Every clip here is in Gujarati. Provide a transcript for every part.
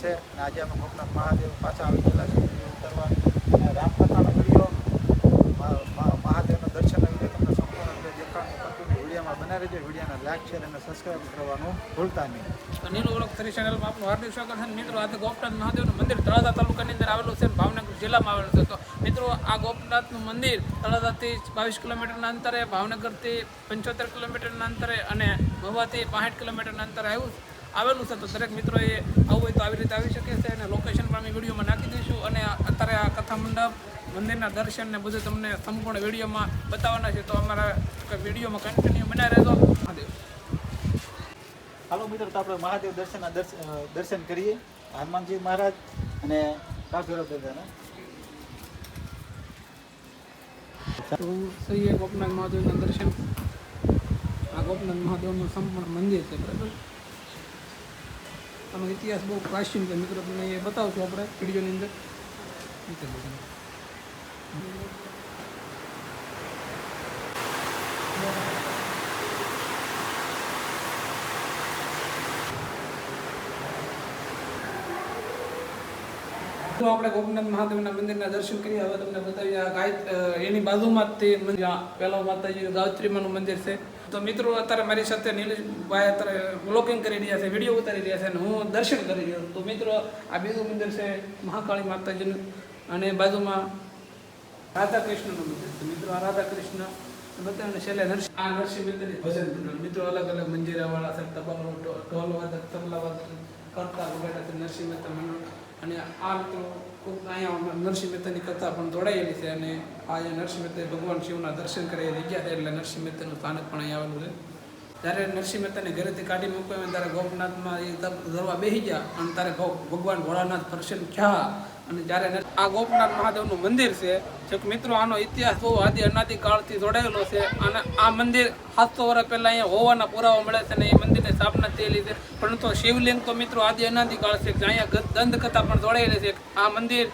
છે. અને આજે અમે ગોપનાથ મહાદેવ પાછા આવી ગયેલા છે ઉતારવા રામકથાનો મહાદેવના દર્શન વીડિયો તમને સંપૂર્ણ રીતે દેખાડવાનું કન્ટિન્યુ વિડીયોમાં બનાવી રહેજો. વિડીયોને લાઈક શેર કરવાનું ભૂલતા નહીં. નીલો ઓળખ થરી ચેનલમાં સ્વાગત મિત્રો આજે ગોપનાથ મહાદેવનું મંદિર તળાજા તાલુકાની અંદર આવેલું છે ભાવનગર જિલ્લામાં આવેલું છે. તો મિત્રો, આ ગોપનાથનું મંદિર તળાજાથી બાવીસ કિલોમીટરના અંતરે, ભાવનગરથી પંચોતેર કિલોમીટરના અંતરે અને મહુવાથી પાંસઠ કિલોમીટરના અંતરે આવ્યું આવેલું છે. તો દરેક મિત્રોએ આવું હોય તો આવી રીતે આવી શકે છે અને લોકેશન પણ અમે વિડીયોમાં નાખી દઈશું. અને અત્યારે આ કથા મંડપ મંદિરના દર્શન ને બધું તમને સંપૂર્ણ વિડીયોમાં બતાવવાના છે. તો અમારા વિડીયોમાં કન્ટિન્યુ બનાવી રહેજો. મહાદેવ. હાલો મિત્રો તો આપણે મહાદેવ દર્શનના દર્શ- દર્શન કરીએ. હનુમાનજી મહારાજ અને કાફેરો દાદાના. તો સહીએ ગોપનાથ મહાદેવના દર્શન. આ ગોપનાથ મહાદેવનું સંપૂર્ણ મંદિર છે બરાબર? આનો ઇતિહાસ બહુ પ્રાચીન છે. મિત્રો, તમને એ બતાવશું આપણે વિડીયોની અંદર. તો આપણે ગોપનાથ મહાદેવના મંદિરના દર્શન કરીએ, હવે તમને બતાવીએ ગાય એની બાજુમાં જ તે મંદિર પહેલા માતાજી ગાયત્રીમાનું મંદિર છે. તો મિત્રો, અત્યારે મારી સાથે નીલેશભાઈ અત્યારે વ્લોગિંગ કરી રહ્યા છે વીડિયો ઉતારી રહ્યા છે અને હું દર્શન કરી રહ્યો તો મિત્રો, આ બીજું મંદિર છે મહાકાળી માતાજીનું અને બાજુમાં રાધા કૃષ્ણનું મંદિર છે. મિત્રો, આ રાધા કૃષ્ણ બધાને છેલ્લે નરસિંહ આ નરસિંહ મંદિર ભજન મિત્રો, અલગ અલગ મંદિરાવાળા છે તબલો ઢોલ વાદક તબલા વાદક કરતા વગેરે નરસિંહ મહેતા મંડળ અને આ મિત્રો ખૂબ અહીંયા નરસિંહ મહેતાની કથા પણ જોડાયેલી છે અને આ અહીંયા નરસિંહ મહેતા ભગવાન શિવના દર્શન કરે ગયા છે એટલે નરસિંહ મહેતાનું સ્થાનક પણ અહીંયા આવેલું છે. જ્યારે નરસિંહ મહેતાને ઘરેથી કાઢી મૂકવા ત્યારે ગોપનાથમાં એ તપ ધરવા બેસી ગયા અને ત્યારે ભગવાન ભોળાનાથ દર્શન થયા. અને જ્યારે આ ગોપનાથ મહાદેવનું મંદિર છે જો મિત્રો, આનો ઇતિહાસ બહુ આદિ અનાદિ કાળથી જોડાયેલો છે અને આ મંદિર સાતસો વર્ષ પહેલાં અહીંયા હોવાના પુરાવા મળે છે અને એ મંદિરની સ્થાપના થયેલી છે. પરંતુ શિવલિંગ તો મિત્રો આદિ અનાદિ કાળ છે અહીંયા દંતકથા પણ જોડાયેલી છે. આ મંદિર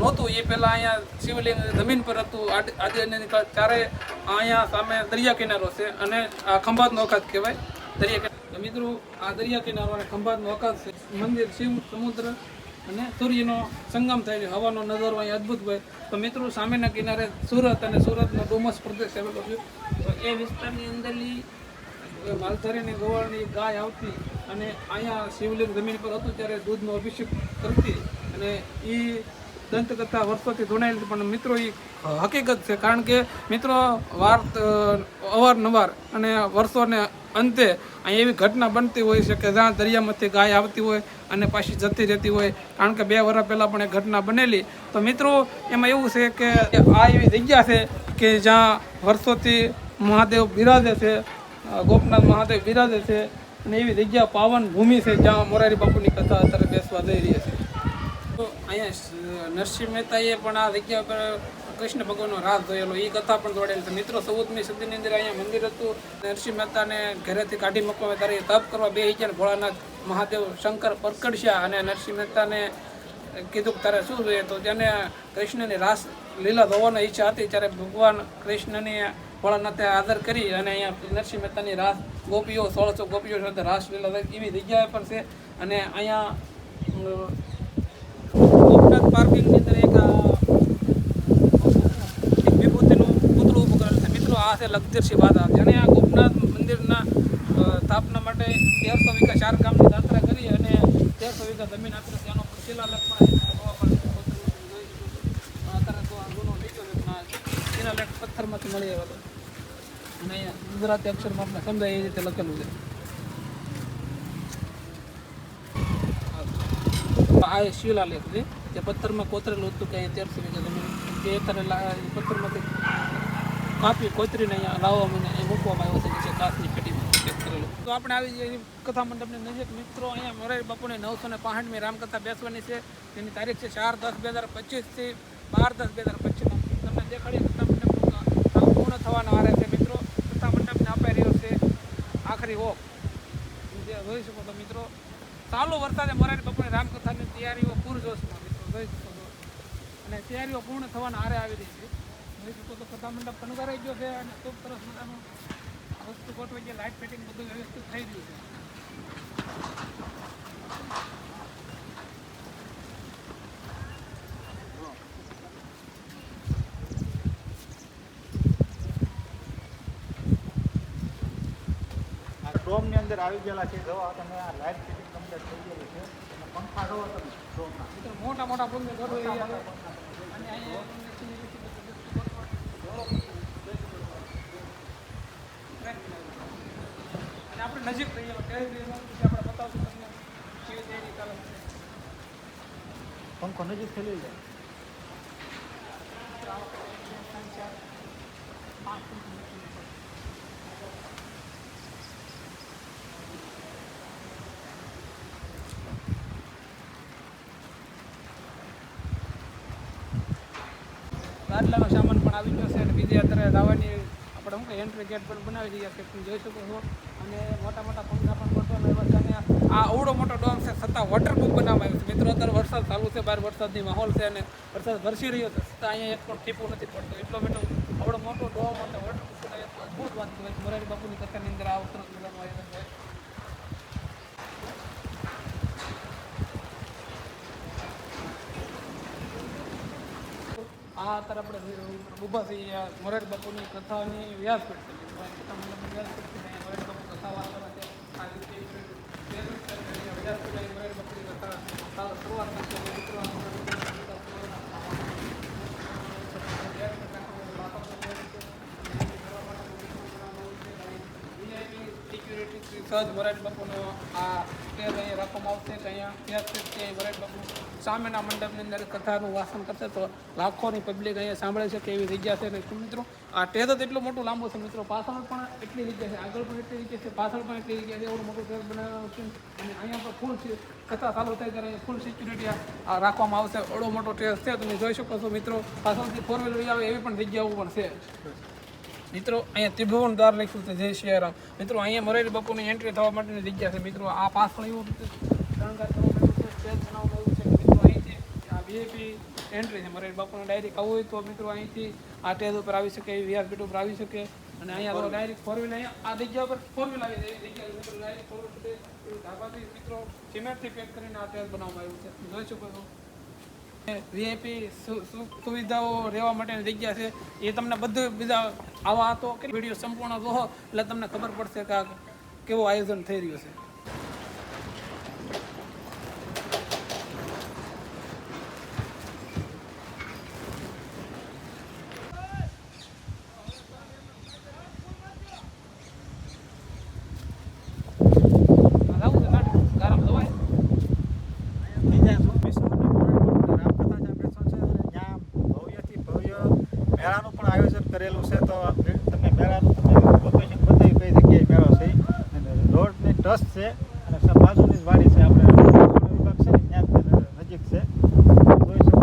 નહોતું. એ પહેલાં અહીંયા શિવલિંગ જમીન પર હતું. આજે ચારે અહીંયા સામે દરિયા કિનારો છે અને આ ખંભાતનો અખાત કહેવાય. દરિયા મિત્રો, આ દરિયા કિનારો અને ખંભાતનો અખાત છે. મંદિર શિવ, સમુદ્ર અને સૂર્યનો સંગમ થાય છે. હવાનો નજારો અહીં અદ્ભુત હોય. તો મિત્રો, સામેના કિનારે સુરત અને સુરતનો ડુમસ પ્રદેશ આવેલો છે. તો એ વિસ્તારની અંદરની માલધારીની ગોવાળની ગાય આવતી અને અહીંયા શિવલિંગ જમીન પર હતું ત્યારે દૂધનો અભિષેક કરતી અને એ દંતકથા વર્ષોથી જોડાયેલી પણ મિત્રો એ હકીકત છે. કારણ કે મિત્રો વાર અવારનવાર અને વર્ષોને અંતે અહીં એવી ઘટના બનતી હોય છે કે જ્યાં દરિયામાંથી ગાય આવતી હોય અને પાછી જતી રહેતી હોય. કારણ કે બે વર્ષ પહેલાં પણ એ ઘટના બનેલી. તો મિત્રો, એમાં એવું છે કે આ એવી જગ્યા છે કે જ્યાં વર્ષોથી મહાદેવ બિરાજે છે ગોપનાથ મહાદેવ બિરાજે છે અને એવી જગ્યા પાવન ભૂમિ છે જ્યાં મોરારી બાપુની કથા અત્યારે બેસવા જઈ રહી છે. અહીંયા નરસિંહ મહેતાએ પણ આ જગ્યા પર કૃષ્ણ ભગવાનનો રાસ જોયેલો એ કથા પણ જોડેલી છે. મિત્રો, ચૌદમી સદીની અંદર અહીંયા મંદિર હતું. નરસિંહ મહેતાને ઘરેથી કાઢી મૂકવા ત્યારે તપ કરવા બે ગયા ભોળાનાથ મહાદેવ શંકર પરકડશ્યા અને નરસિંહ મહેતાને કીધું કે, તારે શું જોઈએ? તો તેને કૃષ્ણની રાસ લીલા ધોવાની ઈચ્છા હતી. ત્યારે ભગવાન કૃષ્ણની ભોળાનાથે આદર કરી અને અહીંયા નરસિંહ મહેતાની રાસ, ગોપીઓ, સોળસો ગોપીઓ સાથે રાસ લીલા એવી જગ્યાએ પણ છે. અને અહીંયા પાર્કિંગની અંદર એક વિભૂતિનું પૂતળું કરેલું છે. મિત્રો, આ છે લગદીરસિંહ બાદા જેણે આ ગોપનાથ મંદિરના સ્થાપના માટે તેરસો વીઘા ચાર ગામની યાત્રા કરી અને તેરસો વીઘા જમીન આપી. તેનો શિલાલેખ પણ ગુનો નીકળ્યો શિલાલેખ પથ્થરમાંથી મળી આવ્યો હતો અને ગુજરાતી અક્ષરમાં આપણે સમજાય એ રીતે લખેલું છે. આ શિલાલેખ છે. જે પથ્થરમાં કોતરેલું હતું કે અહીંયા તેરસો વીઘા તમે જે અત્યારે એ પથ્થરમાંથી કાપી કોતરીને અહીંયા લાવવામાં મને અહીં મૂકવામાં આવ્યો છે નીચે કાચની પેટીમાં તો આપણે આવી જઈએ કથા મંડપની નજીક મિત્રો અહીંયા મોરારી બાપુને નવસો ને પાંસઠમી રામકથા બેસવાની છે. તેની તારીખ છે ચાર દસ બે હજાર પચીસથી બાર દસ બે હજાર પચીસ તમને દેખાડીએ કથા મંડપનું કામ પૂર્ણ થવાના આરે છે મિત્રો. કથા મંડપને અપાઈ રહ્યો છે. આખરી ઓફ જે જોઈ શકો તો મિત્રો ચાલુ વરસાદે મોરારી બાપુની રામકથાની તૈયારીઓ પૂરજોશમાં, મિત્રો. અને તૈયારીઓ પૂર્ણ થવાના આરે આવી રહી છે. જોઈ શકો તો કથા મંડપ પણ ઉગારાઈ ગયો છે અને ખૂબ સરસ મજાનું વસ્તુ ગોઠવાઈ છે. લાઇટ ફિટિંગ બધું વ્યવસ્થિત થઈ ગયું છે. ડોમની અંદર આવી ગયેલા છે. જવા તમે આ લાઇટ થઈ મોટા મોટા અને આપણે નજીક ટેરેસ પછી આપણે બતાવશું તમને કેવી તૈયારી પંખો નજીક થઈ જાય ગાદલાનો સામાન પણ આવી ગયો છે અને બીજી અત્યારે લાવવાની આપણે શું કે એન્ટ્રી ગેટ પણ બનાવી રહ્યા છે. તમે જોઈ શકો છો. અને મોટા મોટા પંખા પણ ગોઠવાનો છે અને આ અવડો મોટો ડોમ છે. છતાં વોટરપ્રૂફ બનાવવામાં આવ્યો છે. મિત્રો, અત્યારે વરસાદ ચાલુ છે. બહાર વરસાદની માહોલ છે અને વરસાદ વરસી રહ્યો છે. છતાં અહીંયા એક પણ ટીપું નથી પડતો. એટલો મોટો અવડો મોટો ડોમ અને વોટરપ્રૂફ અદ્ભુત વાત કહેવાય મોરારી બાપુની કથાની અંદર આ સરસ મજાનું આયોજન છે. આ અત્યારે આપણે ઊભા થઈ મોરારી બાપુની કથાની વ્યાસપીઠ છે. વ્યાસપીઠ મોરારી બાપુ કથા વાર્તા છે આ રીતે વ્યાસપીઠ મોરારી બાપુની કથા શરૂઆત અને મિત્રો આ મોરારી બાપુની કથા સિક્યુરિટી સહજ વરાટ બાપુનો આ સ્ટેજ અહીંયા રાખવામાં આવશે કે અહીંયા વ્યાસપીઠ છે મોરારી બાપુ સામેના મંડપની અંદર કથાનું વાસન કરશે તો લાખોની પબ્લિક અહીંયા સાંભળે છે કે એવી જગ્યા છે. અને મિત્રો, આ ટેજ જ એટલું મોટું લાંબુ છે મિત્રો. પાછળ પણ એટલી જગ્યા છે, આગળ પણ એટલી જગ્યા છે, પાછળ પણ એટલી જગ્યા છે. એવું મોટું ટેજ બનાવવાનું છે. અને અહીંયા પણ ફૂલ છે. કથા ચાલુ થાય ત્યારે ફૂલ સિક્યુરિટી આ રાખવામાં આવશે. એવડો મોટો ટેજ છે. તમે જોઈ શકો છો મિત્રો, પાછળથી ફોર વ્હીલર આવે એવી પણ જગ્યાઓ પણ છે. મિત્રો, અહીંયા ત્રિભુવન દ્વાર લખ્યું છે, જય સિયારામ મિત્રો, અહીંયા મોરારી બાપુની એન્ટ્રી થવા માટેની જગ્યા છે. મિત્રો, આ પાછળ એવું રીતે આવ્યું છે મિત્રો, અહીંથી આ વીઆઈપી એન્ટ્રી છે. મોરારી બાપુને ડાયરેક્ટ આવવું હોય તો મિત્રો, અહીંથી આ સ્ટેજ ઉપર આવી શકે પીઠ ઉપર આવી શકે. અને અહીંયા ડાયરેક્ટ ફોર વ્હીલ અહીંયા આ જગ્યા પર ફોર વ્હીલ આવી જાય જગ્યા ફોર ધાબાથી, મિત્રો સિમેન્ટથી પેક કરીને આ સ્ટેજ બનાવવામાં આવ્યું છે. જોઈ શકો છો. વીઆઈપી સુવિધાઓ રહેવા માટેની જગ્યા છે. એ તમને બધું બીજા આવા હતો કે વીડિયો સંપૂર્ણ જોહો એટલે તમને ખબર પડશે કે કેવું આયોજન થઈ રહ્યું છે આ લાવું છે નાટક ગારામાં દવાય બીજા શું વિશ્વના મોરારી બાપુની રામકથા જ્યાં બેસો છે અને ત્યાં ભવ્યથી ભવ્ય મેળાનું પણ આયોજન કરેલું છે, તો તમે મેળાનું તમે કઈ જગ્યાએ મેળો છે અને રોડની ટ્રસ્ટ છે, અને બાજુની જ વાડી છે, આપણે વિભાગ છે ત્યાં નજીક છે. જોઈ છો.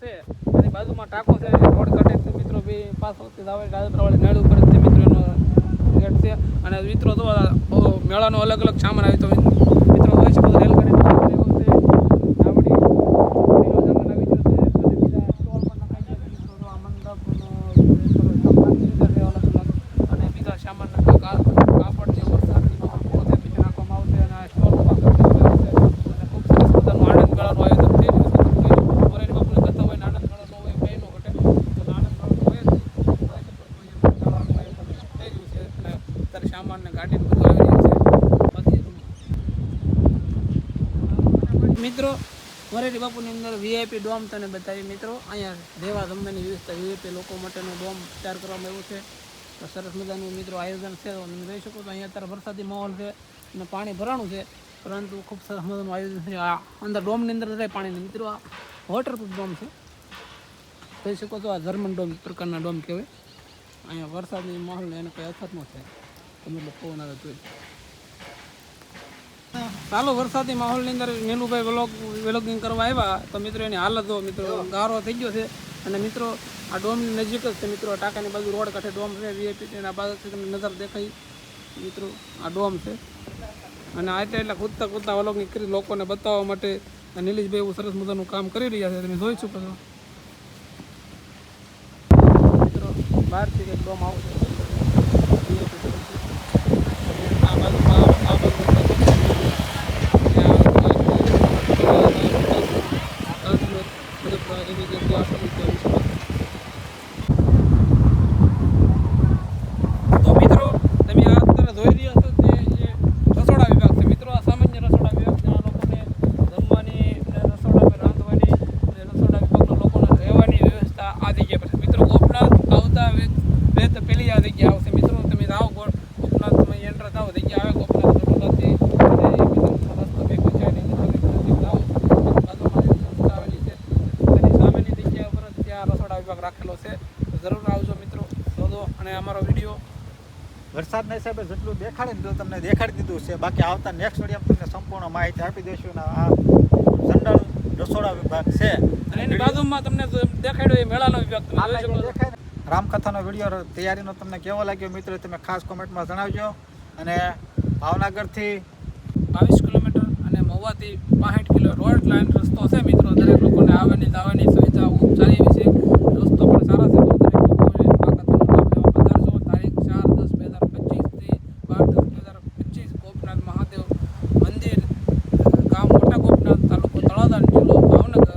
છે અને બાજુમાં ટાંકો છે રોડ કટે છે, મિત્રો. બે પાછળથી આવે જ તે ગેટ છે. અને મિત્રો મેળાનો અલગ અલગ સામાન આવી, તો મિત્રો જોઈ શકો છો રેલગાડીનો સામાન આવ્યો છે નાવડી નાવડીનો સામાન આવી ગયો છે અને બીજા સ્ટોલ પણ નખાઈ ગયા છે મિત્રો જો આ મંડપનો સામાન સુવિધા છે અલગ અલગ અને બીજા સામાનના કા- કાપડ જે વરસાદની પોતે બીજે નાખવામાં આવશે અને આ સ્ટોલ પણ છે અને ખૂબ સરસ મજાનું આનંદ મેળાનું આયોજન થઈ રહ્યું છે તમે જોઈ શકો છો. મોરારી બાપુની કથા હોય ને આનંદ મેળો ન હોય કંઈ ન ઘટે તો આનંદ મેળો તો હોય જ. જોઈ શકો છો અહીંયા મેળાનું આયોજન થઈ રહ્યું છે અને અત્યારે સામાન ને ગાડી ને બધું આવી રહ્યું છે બાકી મિત્રો મોરારી બાપુની અંદર વીઆઈપી ડોમ તને બતાવી મિત્રો. અહીંયા દેવા જમવાની વ્યવસ્થા વીઆઈપી લોકો માટેનો ડોમ તૈયાર કરવામાં આવ્યો છે. તો સરસ મજાનું મિત્રો આયોજન છે. તો તમે જોઈ શકો છો અહીંયા અત્યારે વરસાદી માહોલ છે અને પાણી ભરાણું છે. પરંતુ ખૂબ સરસ મજાનું આયોજન છે. આ અંદર ડોમની અંદર રહે પાણીની મિત્રો. આ વોટરપ્રૂફ ડોમ છે. કહી શકો છો આ જર્મન ડોમ પ્રકારના ડોમ કહેવાય. અહીંયા વરસાદની માહોલને એને કંઈ અસર ન થાય. તમે લોકો પવન આવે તોય. ચાલો, વરસાદી માહોલની અંદર નીલુભાઈ વ્લોગ વ્લોગિંગ કરવા આવ્યા. તો મિત્રો, એની હાલત મિત્રો. ગારો થઈ ગયો છે. અને મિત્રો, આ ડોમની નજીક જ છે મિત્રો. ટાંકાની બાજુ રોડ કાંઠે ડોમ છે. એના બાજુથી તમને નજર દેખાય. મિત્રો, આ ડોમ છે. અને આ એટલે કૂદતા કૂદતા વ્લોગિંગ કરી લોકોને બતાવવા માટે નીલેશભાઈ એવું સરસ મજાનું કામ કરી રહ્યા છે. તમે જોઈ શકો મિત્રો, બહારથી કંઈક ડોમ આવશે વરસાદના હિસાબે જેટલું દેખાડે ને એટલું તમને દેખાડી દીધું છે. બાકી આવતા નેક્સ્ટ વીડિયો તમને સંપૂર્ણ માહિતી આપી દઈશું અને આ જનરલ રસોડા વિભાગ છે. અને એની બાજુમાં તમને દેખાડ્યો એ મેળાનો વિભાગ તમે જોઈ શકો દેખાય રામકથાનો વીડિયો તૈયારીનો તમને કેવો લાગ્યો મિત્રો? તમે ખાસ કોમેન્ટમાં જણાવજો. અને ભાવનગરથી બાવીસ કિલોમીટર અને મહુવાથી પાંસઠ કિલો રોડ લાઈન રસ્તો છે મિત્રો દરેક લોકોને આવવાની જવાની સુવિધા ખૂબ સારી એવી છે રસ્તો પણ સારા છે તો દરેક લોકોએ આ કથાનો લાભ લેવા પધારજો તારીખ ચાર દસ બે હજાર પચીસથી બાર દસ બે હજાર પચીસ ગોપનાથ મહાદેવ મંદિર ગામ મોટા ગોપનાથ તાલુકો તળાજા જિલ્લો ભાવનગર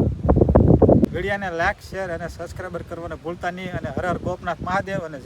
વિડીયોને લાઈક શેર અને સબસ્ક્રાઈબર કરવાને ભૂલતા નહીં અને હર હર ગોપનાથ મહાદેવ અને